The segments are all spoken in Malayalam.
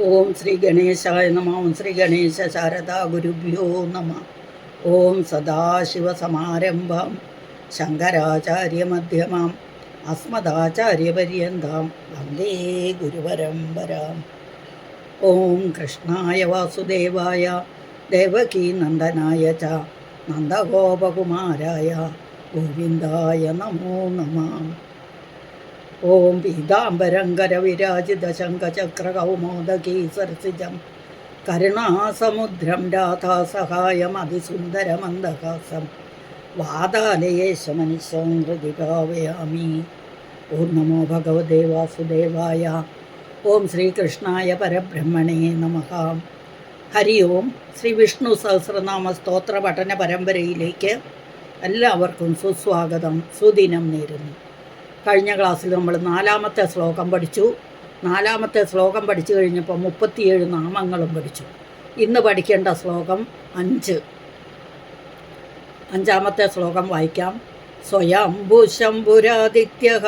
ഓം ശ്രീ ഗണേശായ നമ ഓം ശ്രീ ഗണേശ ശാരദാ ഗുരുഭ്യോ നമ. ഓം സദാശിവസമാരംഭം ശങ്കരാചാര്യമധ്യമാം അസ്മദാചാര്യപര്യന്താം വന്ദേ ഗുരുപരമ്പരാം ഓം കൃഷ്ണായ വാസുദേവായ ദേവകീ നന്ദനായ ച നന്ദഗോപകുമാരായ ഗോവിന്ദായ നമോ നമഃ. ഓം പീതാംബരങ്കര വിരാജിത ശംഖചക്രകൗമോദകീ സർസിജം കരുണാസമുദ്രം രാധാസഹായം അതിസുന്ദരമന്ദഹാസം. വാതാലയേശമനിശം ഹൃദി ഭാവയാമി ഓം നമോ ഭഗവതേ വാസുദേവായ. ഓം ശ്രീകൃഷ്ണായ പരബ്രഹ്മണേ നമ. ഹരി ഓം. ശ്രീ വിഷ്ണു സഹസ്രനാമ സ്തോത്ര പഠന പരമ്പരയിലേക്ക് എല്ലാവർക്കും സുസ്വാഗതം. സുദിനം നേരുന്നു. കഴിഞ്ഞ ക്ലാസ്സിൽ നമ്മൾ നാലാമത്തെ ശ്ലോകം പഠിച്ചു. നാലാമത്തെ ശ്ലോകം പഠിച്ചു കഴിഞ്ഞപ്പോൾ മുപ്പത്തിയേഴ് നാമങ്ങളും പഠിച്ചു. ഇന്ന് പഠിക്കേണ്ട ശ്ലോകം അഞ്ച്. അഞ്ചാമത്തെ ശ്ലോകം വായിക്കാം. സ്വയംഭുശംഭുരാദിത്യ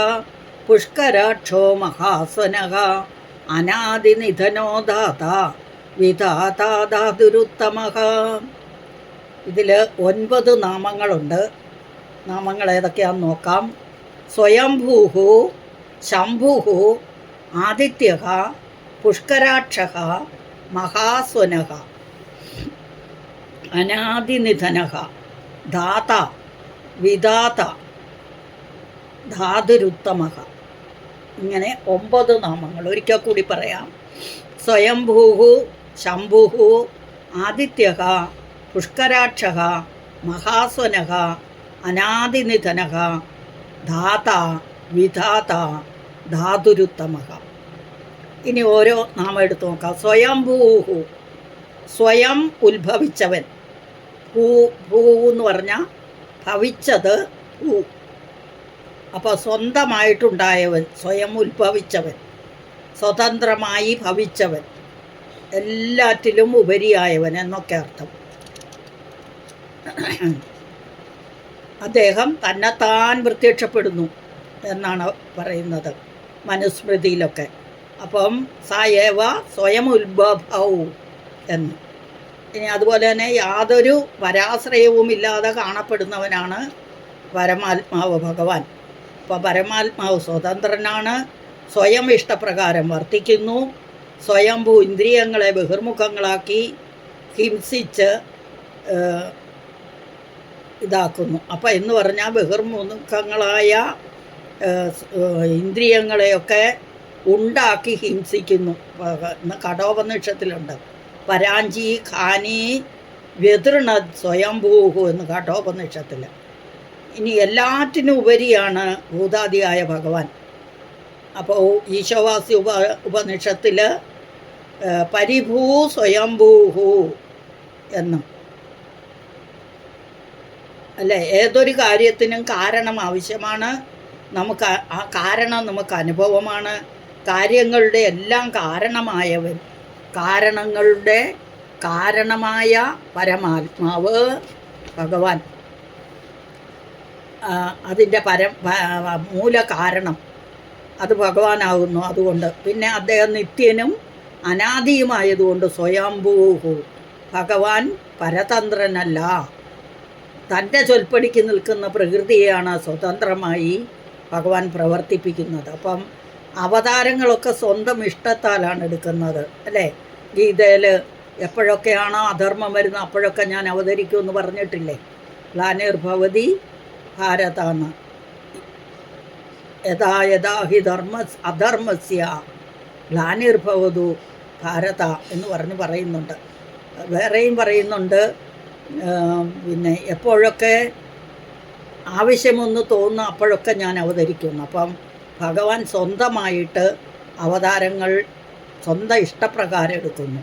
പുഷ്കരാക്ഷോ മഹാസ്വനഃ അനാദിനിധനോ ദാത വിധാതാദാതുരുത്തമ ഇതിൽ ഒൻപത് നാമങ്ങളുണ്ട്. നാമങ്ങൾ ഏതൊക്കെയാണെന്ന് നോക്കാം. സ്വയംഭൂഹു ശംഭുഹു ആദിത്യ പുഷ്കരാക്ഷ മഹാസ്വന അനാദിനിധന ധാത വിധാത ധാതുരുത്തമ ഇങ്ങനെ ഒമ്പത് നാമങ്ങൾ ഒരിക്കൽ കൂടി പറയാം. സ്വയംഭൂഹു ശംഭുഹു ആദിത്യ പുഷ്കരാക്ഷ മഹാസ്വന അനാദിനിധന ധാത വിധാത ധാതുരുത്തമ ഇനി ഓരോ നാമം എടുത്തു നോക്കാം. സ്വയംഭൂഹു സ്വയം ഉത്ഭവിച്ചവൻ. ഭൂ ഭൂ എന്ന് പറഞ്ഞാൽ ഭവിച്ചത് ഭൂ. അപ്പോൾ സ്വന്തമായിട്ടുണ്ടായവൻ സ്വയം ഉത്ഭവിച്ചവൻ സ്വതന്ത്രമായി ഭവിച്ചവൻ എല്ലാറ്റിലും ഉപരിയായവൻ എന്നൊക്കെ അർത്ഥം. അദ്ദേഹം തന്നെത്താൻ പ്രത്യക്ഷപ്പെടുന്നു എന്നാണ് പറയുന്നത് മനുസ്മൃതിയിലൊക്കെ. അപ്പം സായേവ സ്വയം ഉത്ഭവവും എന്ന്. ഇനി അതുപോലെ തന്നെ യാതൊരു പരാശ്രയവും ഇല്ലാതെ കാണപ്പെടുന്നവനാണ് പരമാത്മാവ് ഭഗവാൻ. അപ്പോൾ പരമാത്മാവ് സ്വതന്ത്രനാണ് സ്വയം ഇഷ്ടപ്രകാരം വർത്തിക്കുന്നു സ്വയംഭൂ ഇന്ദ്രിയങ്ങളെ ബഹിർമുഖങ്ങളാക്കി ഹിംസിച്ച് ഇതാക്കുന്നു. അപ്പം എന്ന് പറഞ്ഞാൽ ബഹിർമുഖങ്ങളായ ഇന്ദ്രിയങ്ങളെയൊക്കെ ഉണ്ടാക്കി ഹിംസിക്കുന്നു. കഠോപനിഷത്തിലുണ്ട്. പരാഞ്ചി ഖാനി വ്യതൃണ സ്വയംഭൂഹു എന്ന് കഠോപനിഷത്തിൽ ഇനി എല്ലാറ്റിനും ഉപരിയാണ് ഭൂതാദിയായ ഭഗവാൻ. അപ്പോൾ ഈശോവാസി ഉപ ഉപനിഷത്തിൽ പരിഭൂ സ്വയംഭൂഹു എന്നും. അല്ലേ? ഏതൊരു കാര്യത്തിനും കാരണം ആവശ്യമാണ്. നമുക്ക് ആ കാരണം നമുക്ക് അനുഭവമാണ്. കാര്യങ്ങളുടെ എല്ലാം കാരണമായവൻ. കാരണങ്ങളുടെ കാരണമായ പരമാത്മാവ് ഭഗവാൻ. അതിന്റെ പരം മൂല കാരണം അത് ഭഗവാനാകുന്നു അതുകൊണ്ട്. പിന്നെ അദ്ദേഹം നിത്യനും അനാദിയുമായതുകൊണ്ട് സ്വയംഭൂഹു. ഭഗവാൻ പരതന്ത്രനല്ല. തന്റെ ചൊൽപ്പടിക്ക് നിൽക്കുന്ന പ്രകൃതിയെയാണ് സ്വതന്ത്രമായി ഭഗവാൻ പ്രവർത്തിപ്പിക്കുന്നത്. അപ്പം അവതാരങ്ങളൊക്കെ സ്വന്തം ഇഷ്ടത്താലാണ് എടുക്കുന്നത് അല്ലേ? ഗീതയിൽ എപ്പോഴൊക്കെയാണോ അധർമ്മം വരുന്നത് അപ്പോഴൊക്കെ ഞാൻ അവതരിക്കുമെന്ന് പറഞ്ഞിട്ടില്ലേ? ഗ്ലാനിർഭവതി ഭാരതാന്ന്. യഥാ യഥാ ഹി ധർമ്മ അധർമ്മസ്യ ഗ്ലാനിർഭവതു ഭാരത എന്ന് പറഞ്ഞ് പറയുന്നുണ്ട്. വേറെയും പറയുന്നുണ്ട് പിന്നെ എപ്പോഴൊക്കെ ആവശ്യമൊന്ന് തോന്നുന്ന അപ്പോഴൊക്കെ ഞാൻ അവതരിക്കുന്നു. അപ്പം ഭഗവാൻ സ്വന്തമായിട്ട് അവതാരങ്ങൾ സ്വന്തം ഇഷ്ടപ്രകാരം എടുക്കുന്നു.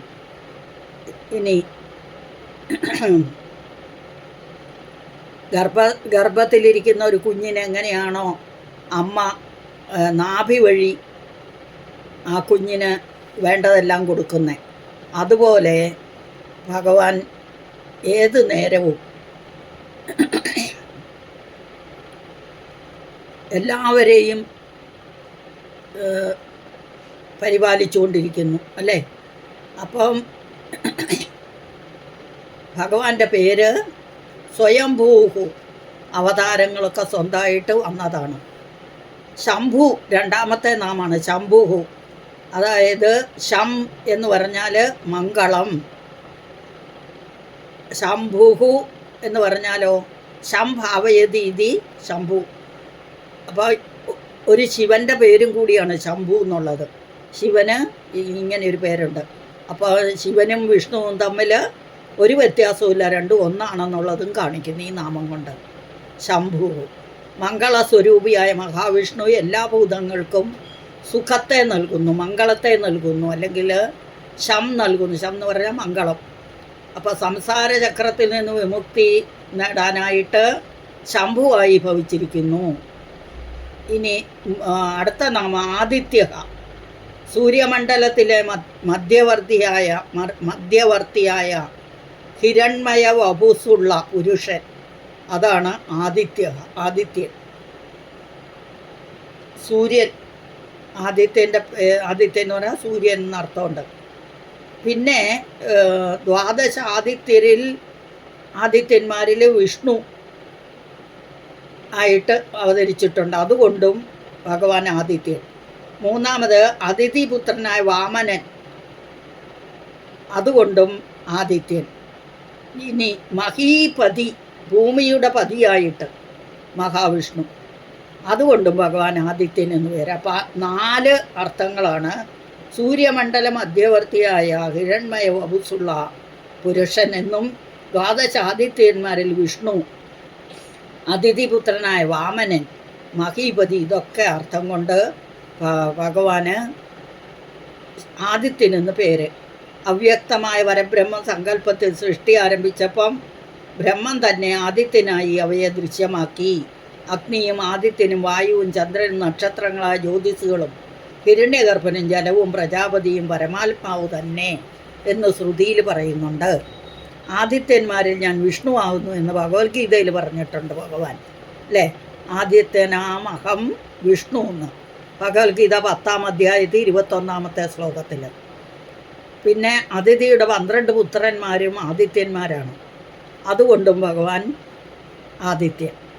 ഇനി ഗർഭ ഗർഭത്തിലിരിക്കുന്ന ഒരു കുഞ്ഞിനെ എങ്ങനെയാണോ അമ്മ നാഭി വഴി ആ കുഞ്ഞിന് വേണ്ടതെല്ലാം കൊടുക്കുന്നത് അതുപോലെ ഭഗവാൻ ഏത് നേരവും. എല്ലാവരെയും പരിപാലിച്ചുകൊണ്ടിരിക്കുന്നു അല്ലേ? അപ്പം ഭഗവാന്റെ പേര് സ്വയംഭൂഹു. അവതാരങ്ങളൊക്കെ സ്വന്തമായിട്ട് വന്നതാണ്. ശംഭു രണ്ടാമത്തെ നാമാണ് ശംഭുഹു. അതായത് ശം എന്ന് പറഞ്ഞാൽ മംഗളം. ശംഭുഹു എന്ന് പറഞ്ഞാലോ ശംഭാവയതി ഇതി ശംഭു. അപ്പോൾ ഒരു ശിവന്റെ പേരും കൂടിയാണ് ശംഭു എന്നുള്ളത്. ശിവന് ഇങ്ങനെ ഒരു പേരുണ്ട്. അപ്പോൾ ശിവനും വിഷ്ണുവും തമ്മിൽ ഒരു വ്യത്യാസവുമില്ല. രണ്ടും ഒന്നാണെന്നുള്ളതും കാണിക്കുന്നു ഈ നാമം കൊണ്ട്. ശംഭു. മംഗളസ്വരൂപിയായ മഹാവിഷ്ണു എല്ലാ ഭൂതങ്ങൾക്കും സുഖത്തെ നൽകുന്നു മംഗളത്തെ നൽകുന്നു അല്ലെങ്കിൽ ശം നൽകുന്നു. ശം എന്ന് പറഞ്ഞാൽ മംഗളം. അപ്പോൾ സംസാര ചക്രത്തിൽ നിന്ന് വിമുക്തി നേടാനായിട്ട് ശംഭുവായി ഭവിച്ചിരിക്കുന്നു. ഇനി അടുത്ത നാമം ആദിത്യ. സൂര്യമണ്ഡലത്തിലെ മധ്യവർത്തിയായ മധ്യവർത്തിയായ ഹിരൺമയ വപുസുള്ള പുരുഷൻ. അതാണ് ആദിത്യ ആദിത്യൻ. സൂര്യൻ ആദിത്യന്റെ ആദിത്യൻ എന്ന് പറഞ്ഞാൽ സൂര്യൻ എന്നർത്ഥമുണ്ട്. പിന്നെ ദ്വാദശ ആദിത്യരിൽ ആദിത്യന്മാരിൽ വിഷ്ണു ആയിട്ട് അവതരിച്ചിട്ടുണ്ട്. അതുകൊണ്ടും ഭഗവാൻ ആദിത്യൻ. മൂന്നാമത് അതിഥിപുത്രനായ വാമനൻ. അതുകൊണ്ടും ആദിത്യൻ. ഇനി മഹീപതി ഭൂമിയുടെ പതിയായിട്ട് മഹാവിഷ്ണു. അതുകൊണ്ടും ഭഗവാൻ ആദിത്യൻ എന്ന് പേര്. അപ്പം നാല് അർത്ഥങ്ങളാണ് സൂര്യമണ്ഡല മധ്യവർത്തിയായ ഹിരൺമയ വപുസുള്ള പുരുഷൻ എന്നും ദ്വാദശാദിത്യന്മാരിൽ വിഷ്ണു അതിഥിപുത്രനായ വാമനൻ മഹീപതി ഇതൊക്കെ അർത്ഥം കൊണ്ട് ഭഗവാന് ആദിത്യൻ എന്ന് പേര്. അവ്യക്തമായ വരബ്രഹ്മ സങ്കല്പത്തിൽ സൃഷ്ടി ആരംഭിച്ചപ്പം ബ്രഹ്മം തന്നെ ആദിത്യനായി അവയെ ദൃശ്യമാക്കി. അഗ്നിയും ആദിത്യനും വായുവും ചന്ദ്രനും നക്ഷത്രങ്ങളായ ജ്യോതിസുകളും ഹിരണ്യഗർഭനും ജലവും പ്രജാപതിയും പരമാത്മാവ് തന്നെ എന്ന് ശ്രുതിയിൽ പറയുന്നുണ്ട്. ആദിത്യന്മാരിൽ ഞാൻ വിഷ്ണു ആവുന്നു എന്ന് ഭഗവത്ഗീതയിൽ പറഞ്ഞിട്ടുണ്ട് ഭഗവാൻ. അല്ലേ ആദിത്യനാമഹം വിഷ്ണു എന്ന് ഭഗവത്ഗീത പത്താം അധ്യായത്തിൽ ഇരുപത്തൊന്നാമത്തെ ശ്ലോകത്തിൽ. പിന്നെ അതിഥിയുടെ പന്ത്രണ്ട് പുത്രന്മാരും ആദിത്യന്മാരാണ്. അതുകൊണ്ടും ഭഗവാൻ ആദിത്യൻ.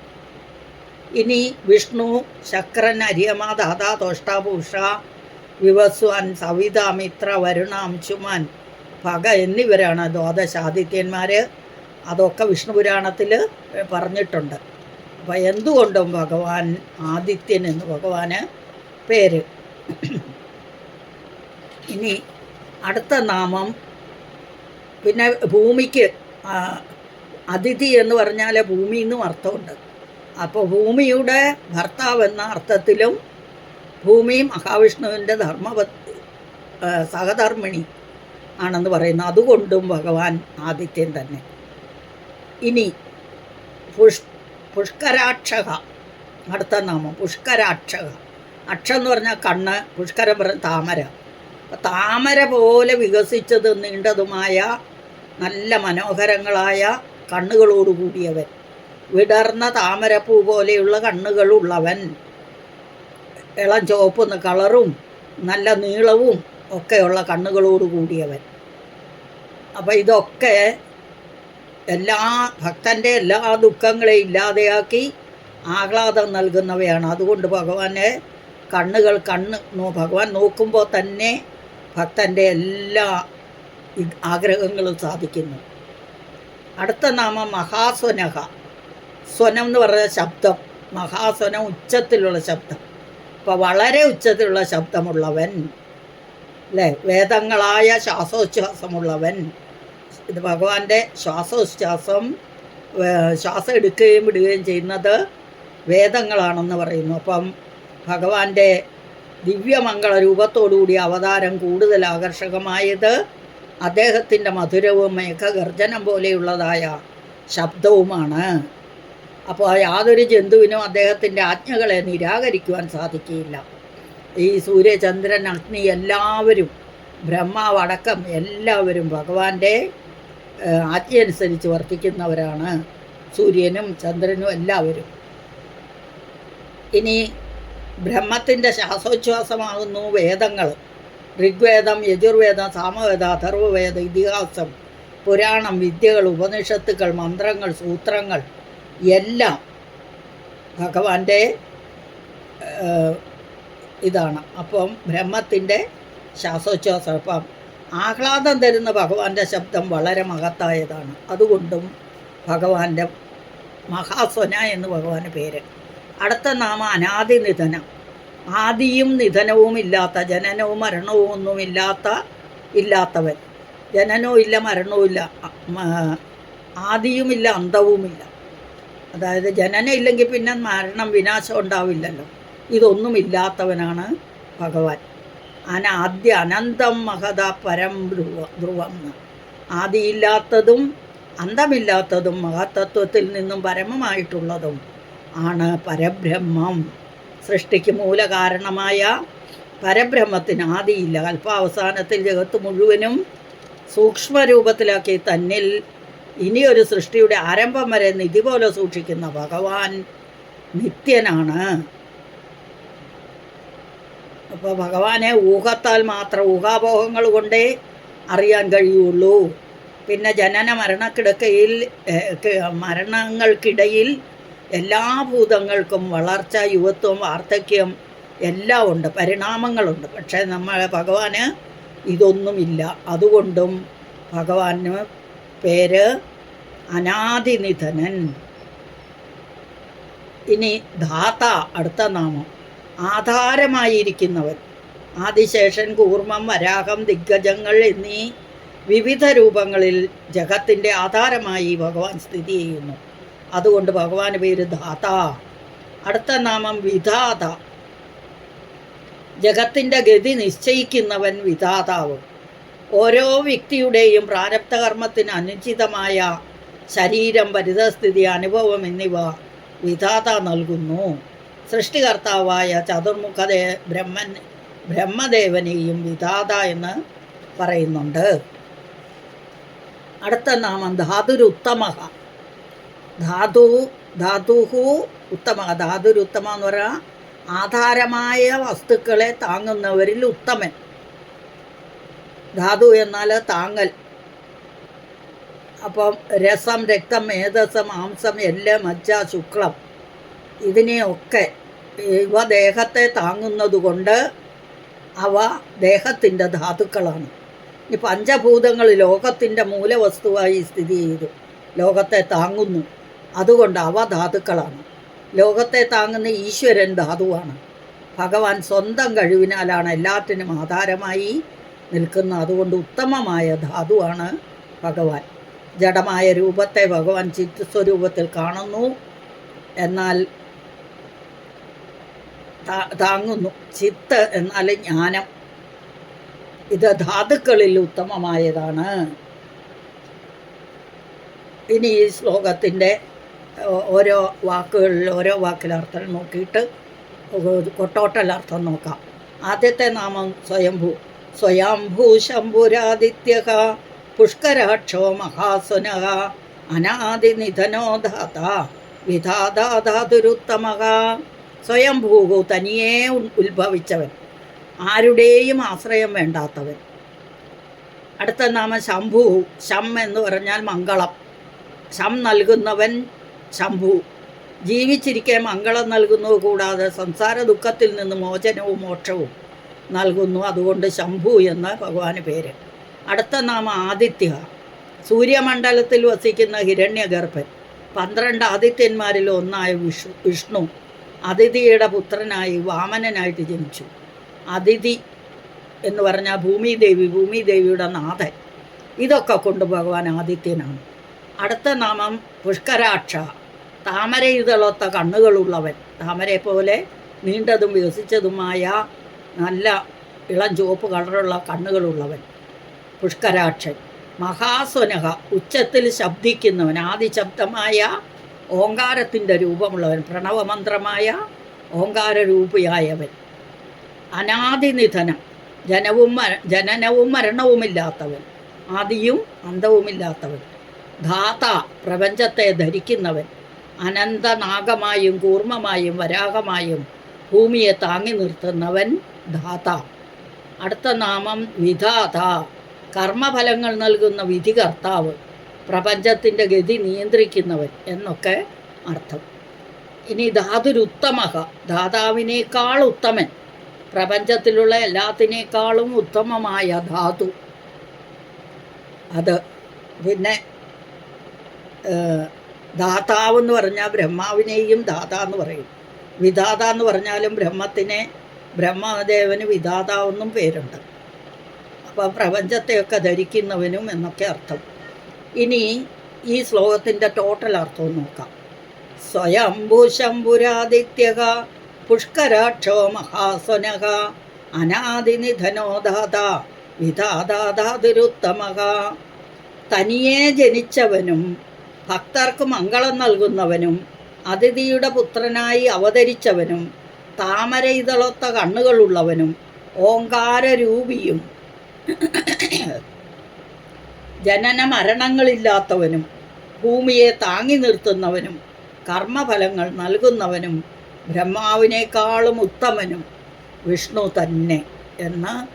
ഇനി വിഷ്ണു ശക്രൻ അരിയമ ദാതാ തോഷ്ടാഭൂഷ വിവസ്വാൻ സവിത മിത്ര വരുണ അംശുമാൻ ഭഗ എന്നിവരാണ് ദ്വാദശാദിത്യന്മാർ അതൊക്കെ വിഷ്ണു പുരാണത്തിൽ പറഞ്ഞിട്ടുണ്ട്. അപ്പം എന്തുകൊണ്ടും ഭഗവാൻ ആദിത്യൻ എന്ന് ഭഗവാന് പേര്. ഇനി അടുത്ത നാമം പിന്നെ ഭൂമിക്ക് അതിഥി എന്ന് പറഞ്ഞാൽ ഭൂമി എന്നും അർത്ഥമുണ്ട്. അപ്പോൾ ഭൂമിയുടെ ഭർത്താവ് എന്ന അർത്ഥത്തിലും ഭൂമി മഹാവിഷ്ണുവിന്റെ ധർമ്മ സഹധർമ്മിണി ആണെന്ന് പറയുന്നു. അതുകൊണ്ടും ഭഗവാൻ ആദിത്യൻ തന്നെ. ഇനി പുഷ് പുഷ്കരാക്ഷക അടുത്ത നാമം പുഷ്കരാക്ഷക. അക്ഷം എന്ന് പറഞ്ഞാൽ കണ്ണ് പുഷ്കരം പറഞ്ഞ താമര. താമര പോലെ വികസിച്ചത് നീണ്ടതുമായ നല്ല മനോഹരങ്ങളായ കണ്ണുകളോടുകൂടിയവൻ വിടർന്ന താമരപ്പൂ പോലെയുള്ള കണ്ണുകളുള്ളവൻ. ഇളം ചുവപ്പുന്ന കളറും നല്ല നീളവും ഒക്കെയുള്ള കണ്ണുകളോട് കൂടിയവൻ. അപ്പം ഇതൊക്കെ എല്ലാ ഭക്തന്റെ എല്ലാ ദുഃഖങ്ങളെയും ഇല്ലാതെയാക്കി ആഹ്ലാദം നൽകുന്നവയാണ്. അതുകൊണ്ട് ഭഗവാനെ കണ്ണുകൾ കണ്ണ് ഭഗവാൻ നോക്കുമ്പോൾ തന്നെ ഭക്തന്റെ എല്ലാ ആഗ്രഹങ്ങളും സാധിക്കുന്നു. അടുത്ത നാമം മഹാസ്വനഹ. സ്വനം എന്ന് പറഞ്ഞ ശബ്ദം. മഹാസ്വനം ഉച്ചത്തിലുള്ള ശബ്ദം. അപ്പോൾ വളരെ ഉച്ചത്തിലുള്ള ശബ്ദമുള്ളവൻ അല്ലേ? വേദങ്ങളായ ശ്വാസോച്ഛ്വാസമുള്ളവൻ ഇത് ഭഗവാന്റെ ശ്വാസോച്ഛ്വാസം ശ്വാസം എടുക്കുകയും വിടുകയും ചെയ്യുന്നത് വേദങ്ങളാണെന്ന് പറയുന്നു. അപ്പം ഭഗവാന്റെ ദിവ്യമംഗള രൂപത്തോടുകൂടി അവതാരം കൂടുതൽ ആകർഷകമായത് അദ്ദേഹത്തിന്റെ മധുരവും മേഘഗർജനം പോലെയുള്ളതായ ശബ്ദവുമാണ്. അപ്പോൾ യാതൊരു ജന്തുവിനും അദ്ദേഹത്തിന്റെ ആജ്ഞകളെ നിരാകരിക്കുവാൻ സാധിക്കുകയില്ല. ഈ സൂര്യചന്ദ്രൻ അഗ്നി എല്ലാവരും ബ്രഹ്മാവ് അടക്കം എല്ലാവരും ഭഗവാന്റെ ആജ്ഞ ആജ്ഞയനുസരിച്ച് വർത്തിക്കുന്നവരാണ് സൂര്യനും ചന്ദ്രനും എല്ലാവരും. ഇനി ബ്രഹ്മത്തിന്റെ ശ്വാസോച്ഛ്വാസമാകുന്നു വേദങ്ങൾ. ഋഗ്വേദം യജുർവേദം സാമവേദ അഥർവവേദ ഇതിഹാസം പുരാണം വിദ്യകൾ ഉപനിഷത്തുക്കൾ മന്ത്രങ്ങൾ സൂത്രങ്ങൾ എല്ലാം ഭഗവാന്റെ ഇതാണ്. അപ്പം ബ്രഹ്മത്തിന്റെ ശ്വാസോച്ഛ്വാസം. ആഹ്ലാദം തരുന്ന ഭഗവാന്റെ ശബ്ദം വളരെ മഹത്തായതാണ്. അതുകൊണ്ടും ഭഗവാന്റെ മഹാസ്വന എന്ന് ഭഗവാന് പേര്. അടുത്ത നാമ അനാദി നിധനം. ആദിയും നിധനവും ഇല്ലാത്ത ജനനവും മരണവും ഒന്നുമില്ലാത്ത ഇല്ലാത്തവൻ. ജനനവും ഇല്ല മരണവും ഇല്ല ആദിയുമില്ല അന്തവുമില്ല അതായത് ജനനം ഇല്ലെങ്കിൽ പിന്നെ മരണം വിനാശം ഉണ്ടാവില്ലല്ലോ. ഇതൊന്നുമില്ലാത്തവനാണ് ഭഗവാൻ. അനാദ്യ അനന്തം മഹത പരം ധ്രുവ ധ്രുവം. ആദിയില്ലാത്തതും അന്തമില്ലാത്തതും മഹത്തത്വത്തിൽ നിന്നും പരമമായിട്ടുള്ളതും ആണ് പരബ്രഹ്മം. സൃഷ്ടിക്ക് മൂലകാരണമായ പരബ്രഹ്മത്തിന് ആദിയില്ല. അല്പാവസാനത്തിൽ ജഗത്ത് മുഴുവനും സൂക്ഷ്മരൂപത്തിലാക്കി തന്നിൽ ഇനിയൊരു സൃഷ്ടിയുടെ ആരംഭം വരെ നിധി പോലെ സൂക്ഷിക്കുന്ന ഭഗവാൻ നിത്യനാണ്. അപ്പോൾ ഭഗവാനെ ഊഹത്താൽ മാത്രം ഊഹാപോഹങ്ങൾ കൊണ്ടേ അറിയാൻ കഴിയുള്ളൂ. പിന്നെ ജനന മരണക്കിടക്കയിൽ മരണങ്ങൾക്കിടയിൽ എല്ലാ ഭൂതങ്ങൾക്കും വളർച്ച യുവത്വം വാർദ്ധക്യം എല്ലാം ഉണ്ട് പരിണാമങ്ങളുണ്ട്. പക്ഷേ നമ്മൾ ഭഗവാന് ഇതൊന്നുമില്ല. അതുകൊണ്ടും ഭഗവാന് പേര് അനാദിനിധനൻ. ഇനി ധാത അടുത്ത നാമം. ആധാരമായിരിക്കുന്നവൻ. ആദിശേഷൻ കൂർമ്മം വരാഹം ദിഗ്ഗജങ്ങൾ എന്നീ വിവിധ രൂപങ്ങളിൽ ജഗത്തിന്റെ ആധാരമായി ഭഗവാൻ സ്ഥിതി ചെയ്യുന്നു. അതുകൊണ്ട് ഭഗവാന് പേര് ധാത അടുത്ത നാമം വിധാത. ജഗത്തിന്റെ ഗതി നിശ്ചയിക്കുന്നവൻ വിധാതാവ്. ഓരോ വ്യക്തിയുടെയും പ്രാരബ്ധ കർമ്മത്തിന് അനുചിതമായ ശരീരം പരിതസ്ഥിതി അനുഭവം എന്നിവ വിധാത നൽകുന്നു. സൃഷ്ടികർത്താവായ ചതുർമുഖദേ ബ്രഹ്മൻ ബ്രഹ്മദേവനെയും വിധാത എന്ന് പറയുന്നുണ്ട്. അടുത്ത നാമം ധാതുരുത്തമ ധാതു ധാതുഹു ഉത്തമ ധാതുരുത്തമ എന്ന് പറഞ്ഞാൽ ആധാരമായ വസ്തുക്കളെ താങ്ങുന്നവരിൽ ഉത്തമൻ. ധാതു എന്നാൽ താങ്ങൽ. അപ്പം രസം രക്തം മേധസം മാംസം എല്ല് മജ്ജ ശുക്ലം ഇതിനെയൊക്കെ ഇവ ദേഹത്തെ താങ്ങുന്നതുകൊണ്ട് അവ ദേഹത്തിന്റെ ധാതുക്കളാണ്. ഈ പഞ്ചഭൂതങ്ങൾ ലോകത്തിന്റെ മൂലവസ്തുവായി സ്ഥിതി ചെയ്തു. ലോകത്തെ താങ്ങുന്നു. അതുകൊണ്ട് അവ ധാതുക്കളാണ്. ലോകത്തെ താങ്ങുന്ന ഈശ്വരൻ ധാതുവാണ്. ഭഗവാൻ സ്വന്തം കഴിവിനാലാണ് എല്ലാറ്റിനും ആധാരമായി നിൽക്കുന്ന അതുകൊണ്ട് ഉത്തമമായ ധാതുവാണ് ഭഗവാൻ. ജഡമായ രൂപത്തെ ഭഗവാൻ ചിത്ത് സ്വരൂപത്തിൽ കാണുന്നു. എന്നാൽ താങ്ങുന്നു. ചിത്ത് എന്നാൽ ജ്ഞാനം. ഇത് ധാതുക്കളിൽ ഉത്തമമായതാണ്. ഇനി ഈ ശ്ലോകത്തിന്റെ ഓരോ വാക്കുകളിൽ ഓരോ വാക്കിൽ അർത്ഥം നോക്കിയിട്ട് കൊട്ടോട്ടൽ അർത്ഥം നോക്കാം. ആദ്യത്തെ നാമം സ്വയംഭൂ. സ്വയംഭൂ ശംഭുരാദിത്യ പുഷ്കരാക്ഷോ മഹാസുനഃ അനാദിനിധനോ ധാത വിധാതാധാതുരുത്തമ സ്വയംഭൂ തനിയേ ഉ- ഉത്ഭവിച്ചവൻ. ആരുടെയും ആശ്രയം വേണ്ടാത്തവൻ. അടുത്ത നാമം ശംഭു. ശം എന്ന് പറഞ്ഞാൽ മംഗളം. ശം നൽകുന്നവൻ ശംഭു. ജീവിച്ചിരിക്കെ മംഗളം നൽകുന്നു കൂടാതെ സംസാര ദുഃഖത്തിൽ നിന്ന് മോചനവും മോക്ഷവും. നൽകുന്നു. അതുകൊണ്ട് ശംഭു എന്ന ഭഗവാന് പേര്. അടുത്ത നാമം ആദിത്യ. സൂര്യമണ്ഡലത്തിൽ വസിക്കുന്ന ഹിരണ്യഗർഭൻ. പന്ത്രണ്ട് ആദിത്യന്മാരിൽ ഒന്നായ വിഷു വിഷ്ണു. അതിഥിയുടെ പുത്രനായി വാമനനായിട്ട് ജനിച്ചു. അതിഥി എന്ന് പറഞ്ഞാൽ ഭൂമിദേവി ഭൂമിദേവിയുടെ നാഥൻ. ഇതൊക്കെ കൊണ്ട് ഭഗവാൻ ആദിത്യനാണ്. അടുത്ത നാമം പുഷ്കരാക്ഷ. താമരയുതളത്ത കണ്ണുകളുള്ളവൻ. താമരയെ പോലെ നീണ്ടതും വികസിച്ചതുമായ നല്ല ഇളം ചുവപ്പ് കളറുള്ള കണ്ണുകളുള്ളവൻ പുഷ്കരാക്ഷൻ. മഹാസ്വനഹ ഉച്ചത്തിൽ ശബ്ദിക്കുന്നവൻ ആദിശബ്ദമായ ഓങ്കാരത്തിന്റെ രൂപമുള്ളവൻ പ്രണവമന്ത്രമായ ഓങ്കാരരൂപിയായവൻ. അനാദിനിധനം ജനവും ജനനവും മരണവുമില്ലാത്തവൻ. ആദിയും അന്തവുമില്ലാത്തവൻ ധാത പ്രപഞ്ചത്തെ ധരിക്കുന്നവൻ. അനന്തനാഗമായും കൂർമ്മമായും വരാഹമായും ഭൂമിയെ താങ്ങി നിർത്തുന്നവൻ ധാത അടുത്ത നാമം വിധാത കർമ്മഫലങ്ങൾ നൽകുന്ന വിധികർത്താവ് പ്രപഞ്ചത്തിന്റെ ഗതി നിയന്ത്രിക്കുന്നവൻ എന്നൊക്കെ അർത്ഥം. ഇനി ധാതുരുത്തമഹ. ദാതാവിനേക്കാൾ ഉത്തമൻ. പ്രപഞ്ചത്തിലുള്ള എല്ലാത്തിനേക്കാളും ഉത്തമമായ ധാതു. അത് പിന്നെ ദാതാവെന്ന് പറഞ്ഞാൽ ബ്രഹ്മാവിനെയും ദാതാന്ന് പറയും. വിധാത എന്ന് പറഞ്ഞാലും ബ്രഹ്മത്തിനെ ബ്രഹ്മദേവന് വിധാതാവെന്നും പേരുണ്ട്. അപ്പോൾ പ്രപഞ്ചത്തെയൊക്കെ ധരിക്കുന്നവനും എന്നൊക്കെ അർത്ഥം. ഇനി ഈ ശ്ലോകത്തിന്റെ ടോട്ടൽ അർത്ഥവും നോക്കാം. സ്വയംഭൂശംഭുരാദിത്യക പുഷ്കരാക്ഷോ മഹാസ്വനക അനാദിനിധനോ ദാത വിധാതാധാതുരുത്തമക തനിയെ ജനിച്ചവനും ഭക്തർക്ക് മംഗളം നൽകുന്നവനും അതിഥിയുടെ പുത്രനായി അവതരിച്ചവനും താമര കണ്ണുകളുള്ളവനും ഓങ്കാരരൂപിയും ജനന മരണങ്ങളില്ലാത്തവനും ഭൂമിയെ താങ്ങി നിർത്തുന്നവനും കർമ്മഫലങ്ങൾ നൽകുന്നവനും ബ്രഹ്മാവിനേക്കാളും ഉത്തമനും വിഷ്ണു തന്നെ എന്ന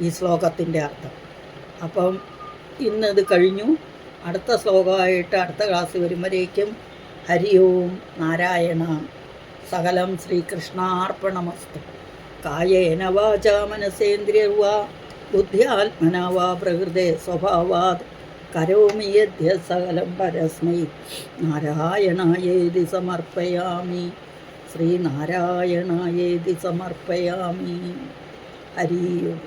ഈ ശ്ലോകത്തിന്റെ അർത്ഥം. അപ്പം ഇന്നത് കഴിഞ്ഞു. അടുത്ത ശ്ലോകമായിട്ട് അടുത്ത ക്ലാസ് വരുമ്പോഴേക്കും ഹരി ഓം നാരായണ സകലം ശ്രീകൃഷ്ണാർപ്പണമസ്തു കായേന വാച മനസേന്ദ്രിയ ബുദ്ധ്യാത്മന വാ പ്രകൃതേ സ്വഭാവാത് കരോമി യദ്യ സകലം പരസ്മൈ നാരായണായേതി സമർപ്പയാമി ശ്രീനാരായണായേതി സമർപ്പയാമി ഹരി ഓം